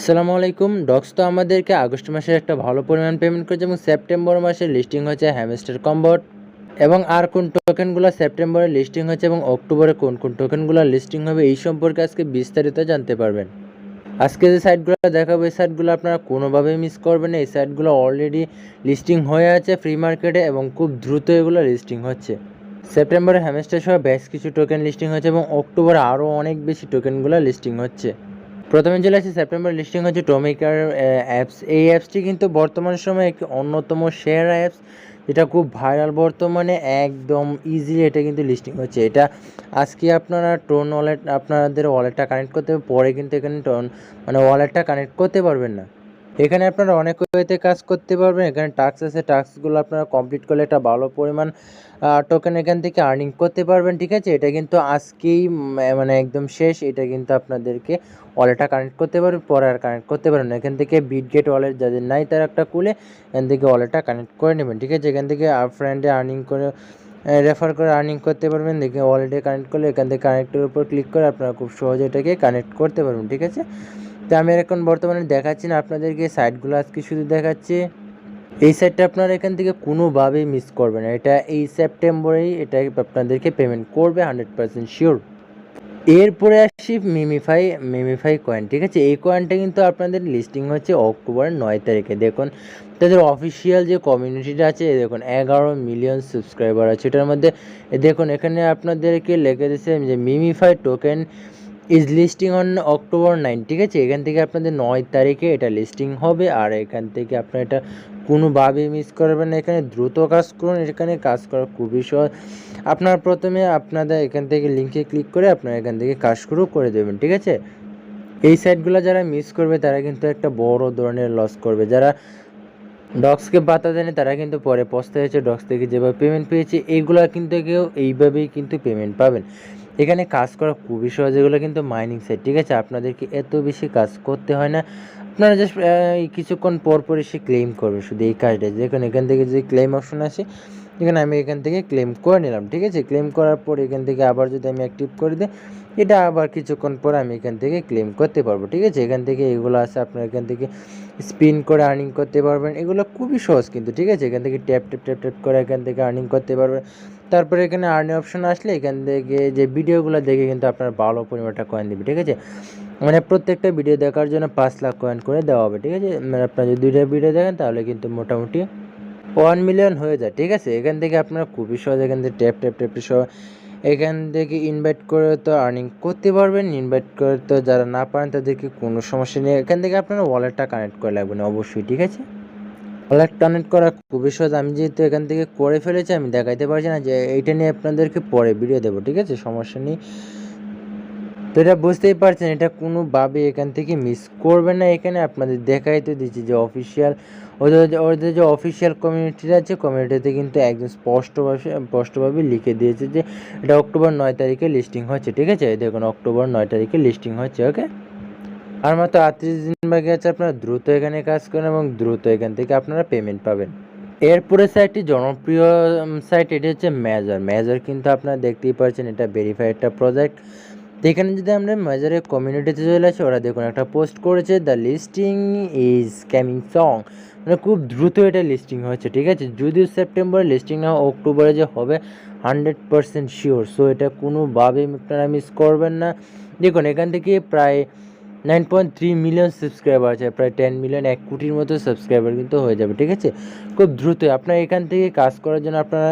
আসসালামু আলাইকুম। ডক্স তো আমাদেরকে আগস্ট মাসে একটা ভালো পরিমাণ পেমেন্ট করেছে এবং সেপ্টেম্বর মাসে লিস্টিং হচ্ছে হ্যামস্টার কম্বট এবং আর কোন টোকেনগুলো সেপ্টেম্বরে লিস্টিং হয়েছে এবং অক্টোবরে কোন কোন টোকেনগুলো লিস্টিং হবে এই সম্পর্কে আজকে বিস্তারিত জানতে পারবেন। আজকে যে সাইটগুলো দেখাবো, এই সাইটগুলো আপনারা কোনোভাবেই মিস করবেন না। এই সাইটগুলো অলরেডি লিস্টিং হয়ে আছে ফ্রি মার্কেটে এবং খুব দ্রুত এগুলো লিস্টিং হচ্ছে। সেপ্টেম্বরে হ্যামস্টার সহ বেশ কিছু টোকেন লিস্টিং হচ্ছে এবং অক্টোবরে আরও অনেক বেশি টোকেনগুলো লিস্টিং হচ্ছে। প্রথমে চলে আসছে সেপ্টেম্বর লিস্টিং হচ্ছে টমিকার অ্যাপস এই অ্যাপসটি কিন্তু বর্তমান সময়ে একটি অন্যতম শেয়ার অ্যাপস এটা খুব ভাইরাল বর্তমানে, একদম ইজিলি এটা কিন্তু লিস্টিং হচ্ছে। এটা আজকে আপনারা টোন ওয়ালেট আপনাদের ওয়ালেটটা কানেক্ট করতে, পরে কিন্তু এখানে টোন মানে ওয়ালেটটা কানেক্ট করতে পারবেন না। এখানে আপনারা অনেক ওয়েতে কাজ করতে পারবেন। এখানে টাস্ক আছে টাস্কগুলো আপনারা কমপ্লিট করলে একটা ভালো পরিমাণ টোকেন এখান থেকে আর্নিং করতে পারবেন, ঠিক আছে? এটা কিন্তু আজকেই মানে একদম শেষ। এটা কিন্তু আপনাদেরকে ওয়ালেটটা কানেক্ট করতে পারবেন, পরে আর কানেক্ট করতে পারবেন এখান থেকে বিটগেট ওয়ালেট যাদের নাই তারা একটা খুলে এখান থেকে ওয়ালেটটা কানেক্ট করে নেবেন, ঠিক আছে? এখান থেকে ফ্রেন্ডে আর্নিং করে রেফার করে আর্নিং করতে পারবেন। দেখে ওয়ালেটে কানেক্ট করলে এখান থেকে কানেক্টের উপর ক্লিক করে আপনারা খুব সহজে এটাকে কানেক্ট করতে পারবেন, ঠিক আছে? তো আমি এখন বর্তমানে দেখাচ্ছি না আপনাদেরকে সাইটগুলো আজকে শুধু দেখাচ্ছি। এই সাইটটা আপনারা এখান থেকে কোনোভাবেই মিস করবেন না। এটা এই সেপ্টেম্বরেই এটা আপনাদেরকে পেমেন্ট করবে হান্ড্রেড পার্সেন্ট শিওর এরপরে আসছি মিমিফাই মিমিফাই কয়েন ঠিক আছে? এই কয়েনটা কিন্তু আপনাদের লিস্টিং হচ্ছে অক্টোবরের নয় তারিখে। দেখুন, তাদের অফিসিয়াল যে কমিউনিটিটা আছে দেখুন, এগারো মিলিয়ন সাবস্ক্রাইবার আছে। এটার মধ্যে দেখুন, এখানে আপনাদেরকে লিখে দিচ্ছে যে Memefi token is listing on October nine ঠিক আছে? এখান থেকে আপনাদের নয় তারিখে এটা লিস্টিং হবে আর এখান থেকে আপনার এটা কোনোভাবেই মিস করবেন না। এখানে দ্রুত কাজ করুন, এখানে কাজ করা খুবই সহজ। আপনার প্রথমে আপনাদের এখান থেকে লিঙ্কে ক্লিক করে আপনারা এখান থেকে কাজ শুরু করে দেবেন, ঠিক আছে? এই সাইটগুলো যারা মিস করবে, তারা কিন্তু একটা বড় ধরনের লস করবে। যারা ডক্সকে বাতা দেয়নি, তারা কিন্তু পরে পস্তায় হয়েছে ডক্স থেকে যেভাবে পেমেন্ট পেয়েছে এইগুলো কিন্তু কেউ এইভাবেই কিন্তু পেমেন্ট পাবেন। এখানে কাজ করা খুবই সহজ, এগুলো কিন্তু মাইনিং সাইট ঠিক আছে? আপনাদেরকে এত বেশি কাজ করতে হয় না। আপনারা জাস্ট কিছুক্ষণ পর পর এসে ক্লেম করবে শুধু এই কাজটা। দেখুন, এখান থেকে যদি ক্লেম অপশন আসে, এখানে আমি এখান থেকে ক্লেম করে নিলাম, ঠিক আছে? ক্লেম করার পর এখান থেকে আবার যদি আমি অ্যাক্টিভ করে দিই, এটা আবার কিছুক্ষণ পর আমি এখান থেকে ক্লেম করতে পারব, ঠিক আছে? এখান থেকে এগুলো আছে, আপনার এখান থেকে স্পিন করে আর্নিং করতে পারবেন। এগুলো খুবই সহজ কিন্তু, ঠিক আছে? এখান থেকে ট্যাপ ট্যাপ ট্যাপ ট্যাপ করে এখান থেকে আর্নিং করতে পারবেন। তারপরে এখানে আর্নিং অপশন আসলে এখান থেকে যে ভিডিওগুলো দেখে কিন্তু আপনার ভালো পরিমাণটা কয়েন দেবে, ঠিক আছে? মানে প্রত্যেকটা ভিডিও দেখার জন্য পাঁচ লাখ কয়েন করে দেওয়া হবে, ঠিক আছে? মানে আপনার যদি দুইটা ভিডিও দেখেন তাহলে কিন্তু মোটামুটি ওয়ান মিলিয়ন হয়ে যায়, ঠিক আছে? এখান থেকে আপনারা খুবই সহজ এখান থেকে ট্যাপ ট্যাপ ট্যাপ সহ এখান থেকে ইনভাইট করে তো আর্নিং করতে পারবেন ইনভাইট করে তো যারা না পারেন তাদেরকে কোনো সমস্যা নেই। এখান থেকে আপনারা ওয়ালেটটা কানেক্ট করে লাগবেন অবশ্যই, ঠিক আছে? ওয়ালেট কানেক্ট করা খুবই সহজ। আমি যেহেতু এখান থেকে করে ফেলেছি, আমি দেখাইতে পারছি না যে এইটা নিয়ে আপনাদেরকে পরে ভিডিও দেবো, ঠিক আছে? সমস্যা নেই। তো এটা বুঝতেই পারছেন, এটা কোনোভাবে এখান থেকে মিস করবে না। এখানে আপনাদের দেখাই তো দিচ্ছি যে অফিসিয়াল ওদের ওদের যে অফিসিয়াল কমিউনিটিটা আছে কমিউনিটিতে কিন্তু একদম স্পষ্টভাবে স্পষ্টভাবে লিখে দিয়েছে যে এটা অক্টোবর নয় তারিখে লিস্টিং হচ্ছে, ঠিক আছে? দেখুন, অক্টোবর নয় তারিখে লিস্টিং হচ্ছে ওকে আর মাত্র আটত্রিশ দিন বাকি আছে, আপনারা দ্রুত এখানে কাজ করেন এবং দ্রুত এখান থেকে আপনারা পেমেন্ট পাবেন। এরপরে সাইটটি জনপ্রিয় সাইট এটি হচ্ছে মেজার মেজার কিন্তু আপনারা দেখতেই পাচ্ছেন, এটা ভেরিফাই একটা প্রজেক্ট এখানে যদি আমরা মেজারের কমিউনিটিতে চলে আসি, ওরা দেখুন একটা পোস্ট করেছে the listing is coming soon মানে খুব দ্রুত এটা লিস্টিং হচ্ছে ঠিক আছে? যদিও সেপ্টেম্বরে লিস্টিং না অক্টোবরে যে হবে হান্ড্রেড পারসেন্ট শিওর সো এটা কোনোভাবেই আপনারা মিস করবেন না। দেখুন, এখান থেকে প্রায় nine point three million subscriber আছে, প্রায় টেন মিলিয়ন, এক কোটির মতো সাবস্ক্রাইবার কিন্তু হয়ে যাবে, ঠিক আছে? খুব দ্রুত আপনার এখান থেকে কাজ করার জন্য আপনারা,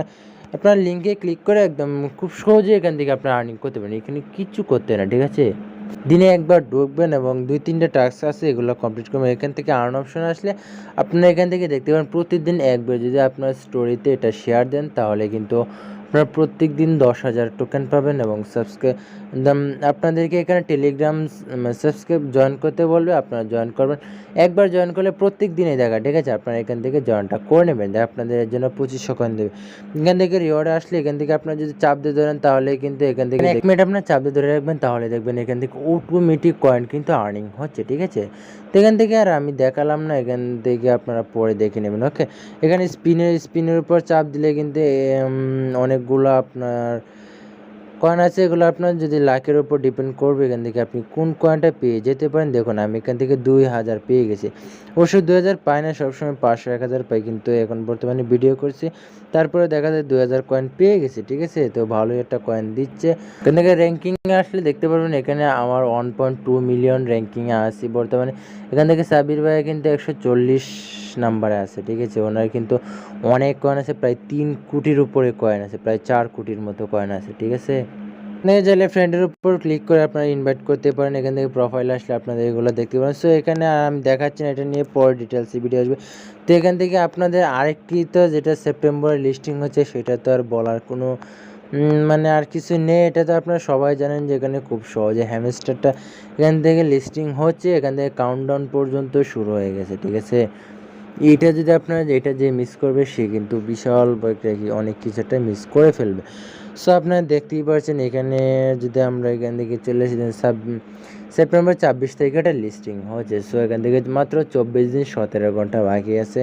আপনার লিঙ্কে ক্লিক করে একদম খুব সহজে এখান থেকে আপনার আর্নিং করতে পারেন, এখানে কিচ্ছু করতে না, ঠিক আছে? দিনে একবার ঢুকবেন এবং দুই তিনটে টাস্ক আছে, এগুলো কমপ্লিট করবেন, এখান থেকে আর্ন অপশন আসলে আপনারা এখান থেকে দেখতে পারেন, প্রতিদিন একবার যদি আপনার স্টোরিতে এটা শেয়ার দেন, তাহলে কিন্তু আপনারা প্রত্যেক দিন দশ হাজার টোকেন পাবেন এবং সাবস্ক্রাইব আপনাদেরকে এখানে টেলিগ্রাম সাবস্ক্রাইব জয়েন করতে বলবে আপনারা জয়েন করবেন। একবার জয়েন করলে প্রত্যেক দিনে দেখা ঠিক আছে? আপনারা এখান থেকে জয়েনটা করে নেবেন আপনাদের জন্য পঁচিশশো কয়েন দেবে। এখান থেকে রিওয়ার্ড আসলে এখান থেকে আপনারা যদি চাপ দিয়ে ধরেন তাহলে কিন্তু এখান থেকে এক মিনিট আপনার চাপ দিয়ে ধরে রাখবেন তাহলে দেখবেন এখান থেকে অটোমেটিক কয়েন কিন্তু আর্নিং হচ্ছে ঠিক আছে? তো এখান থেকে আর আমি দেখালাম না এখান থেকে আপনারা পরে দেখে নেবেন ওকে এখানে স্পিনের স্পিনের উপর চাপ দিলে কিন্তু উম, অনেকগুলো আপনার কয়েন আছে, এগুলো আপনার যদি লাখের উপর ডিপেন্ড করবে, এখান থেকে আপনি কোন কয়েনটা পেয়ে যেতে পারেন, দেখুন আমি এখান থেকে দুই হাজার পেয়ে গেছি। অবশ্য দুই হাজার পাই না, সবসময় পাঁচশো, এক হাজার পাই, কিন্তু এখন বর্তমানে ভিডিও করছি। তারপরে দেখা যায় দুই হাজার কয়েন পেয়ে গেছি, ঠিক আছে? তো ভালোই একটা কয়েন দিচ্ছে। এখান থেকে র্যাঙ্কিংয়ে আসলে দেখতে পারবেন, এখানে আমার ওয়ান পয়েন্ট টু মিলিয়ন র্যাঙ্কিংয়ে আসি বর্তমানে। এখান থেকে সাবির ভাইয়া কিন্তু একশো চল্লিশ নাম্বারে আছে, ঠিক আছে? ওনার কিন্তু অনেক কয়েন আছে, প্রায় তিন কোটির উপরে কয়েন আছে, প্রায় চার কোটির মতো কয়েন আছে, ঠিক আছে? এখানে চাইলে ফ্রেন্ডের উপর ক্লিক করে আপনারা ইনভাইট করতে পারেন, এখান থেকে প্রোফাইল আসলে আপনাদের এগুলো দেখতে পারেন। সো এখানে আমি দেখাচ্ছি না, এটা নিয়ে পরে ডিটেলস ভিডিও আসবে। তো এখান থেকে আপনাদের আরেকটি তো যেটা সেপ্টেম্বরে লিস্টিং হচ্ছে, সেটা তো আর বলার কোনো মানে আর কিছু নেই। এটা তো আপনারা সবাই জানেন যে এখানে খুব সহজে হ্যামস্টারটা এখান থেকে লিস্টিং হচ্ছে, এখান থেকে কাউন্টডাউন পর্যন্ত শুরু হয়ে গেছে, ঠিক আছে? এইটা যদি আপনার এটা যে মিস করবে, সে কিন্তু বিশাল অনেক কিছু একটা মিস করে ফেলবে। সো আপনারা দেখতেই পাচ্ছেন এখানে যদি আমরা এখান থেকে চলে এসেছি সাব সেপ্টেম্বর ছাব্বিশ তারিখে একটা লিস্টিং হচ্ছে। সো এখান থেকে মাত্র চব্বিশ দিন সতেরো ঘণ্টা বাকি আছে।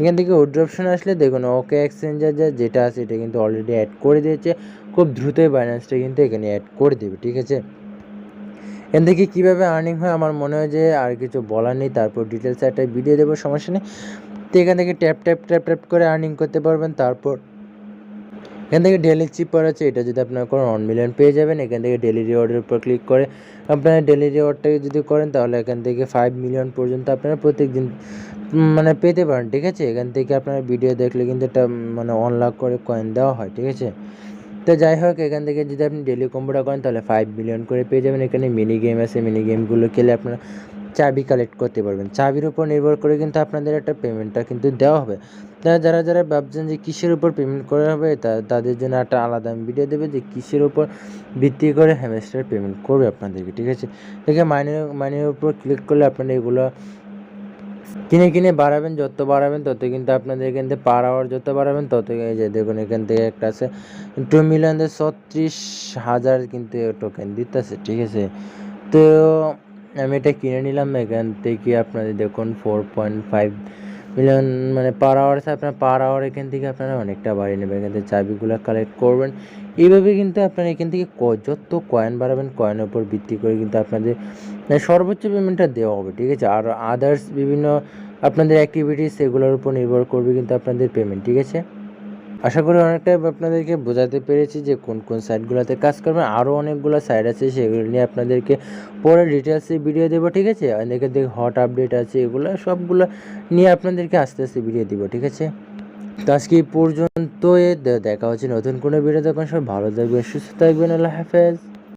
এখান থেকে উড্রপশন আসলে দেখুন ওকে এক্সচেঞ্জার যা যেটা আছে, এটা কিন্তু অলরেডি অ্যাড করে দিয়েছে। খুব দ্রুতই বাইন্যান্সটা কিন্তু এখানে অ্যাড করে দেবে, ঠিক আছে? এখান থেকে কীভাবে আর্নিং হয় আমার মনে হয় যে আর কিছু বলার নেই, তারপর ডিটেলসে একটা ভিডিও দেবো, সমস্যা নেই। তো এখান থেকে ট্যাপ ট্যাপ ট্যাপ ট্যাপ করে আর্নিং করতে পারবেন, তারপর এখান থেকে ডেলি চিপার আছে, এটা যদি আপনার করেন ওয়ান মিলিয়ন পেয়ে যাবেন, এখান থেকে ডেলি রিওয়ার্ডের উপর ক্লিক করে আপনারা ডেলি রিওয়ার্ডটাকে যদি করেন, তাহলে এখান থেকে ফাইভ মিলিয়ন পর্যন্ত আপনারা প্রত্যেক দিন মানে পেতে পারেন, ঠিক আছে? এখান থেকে আপনার ভিডিও দেখলে কিন্তু এটা মানে অন লাখ করে কয়েন দেওয়া হয়, ঠিক আছে? তো যাই হোক, এখান থেকে যদি আপনি ডেলি কম্বোটা করেন, তাহলে ফাইভ মিলিয়ন করে পেয়ে যাবেন। এখানে মিনি গেম আছে মিনি গেমগুলো খেলে আপনারা চাবি কালেক্ট করতে পারবেন। চাবির উপর নির্ভর করে কিন্তু আপনাদের একটা পেমেন্টটা কিন্তু দেওয়া হবে। তারা যারা যারা ভাবছেন যে কিসের উপর পেমেন্ট করা হবে, তা, তাদের জন্য একটা আলাদা ভিডিও দেবে যে কিসের উপর ভিত্তি করে হ্যামেস্টার পেমেন্ট করবে আপনাদেরকে, ঠিক আছে? দেখে মাইনের মাইনের উপর ক্লিক করলে আপনারা এগুলো কিনে কিনে বাড়াবেন, যত বাড়াবেন তত কিন্তু আপনাদের এখান থেকে পার আওয়ার যত বাড়াবেন তত এই যে দেখুন এখান থেকে একটা আছে টু মিলিয়ন ছত্রিশ হাজার কিন্তু টোকেন দিতেছে, ঠিক আছে? তো আমি এটা কিনে নিলাম, এখান থেকে আপনাদের দেখুন ফোর পয়েন্ট ফাইভ মিলিয়ন মানে পার আওয়ার আছে আপনার পার আওয়ার এখান থেকে আপনারা অনেকটা বাড়িয়ে নেবেন। এখান থেকে চাবিগুলো কালেক্ট করবেন। এইভাবে কিন্তু আপনারা এখান থেকে যত কয়েন বাড়াবেন কয়েনের উপর ভিত্তি করে কিন্তু আপনাদের মানে সর্বোচ্চ পেমেন্টটা দেওয়া হবে, ঠিক আছে? আর আদার্স বিভিন্ন আপনাদের অ্যাক্টিভিটিস সেগুলোর উপর নির্ভর করবে কিন্তু আপনাদের পেমেন্ট ঠিক আছে? আশা করি অনেকটাই আপনাদেরকে বোঝাতে পেরেছি যে কোন কোন সাইটগুলোতে কাজ করবেন। আরও অনেকগুলো সাইট আছে, সেগুলো নিয়ে আপনাদেরকে পরে ডিটেলসে ভিডিও দেবো, ঠিক আছে? অনেকে দেখ হট আপডেট আছে, এগুলো সবগুলো নিয়ে আপনাদেরকে আস্তে আস্তে ভিডিও দেবো, ঠিক আছে? তো আজকে পর্যন্ত দেখা হচ্ছে নতুন কোনো ভিডিও তখন সব ভালো থাকবেন, সুস্থ থাকবেন। আল্লাহ হাফেজ।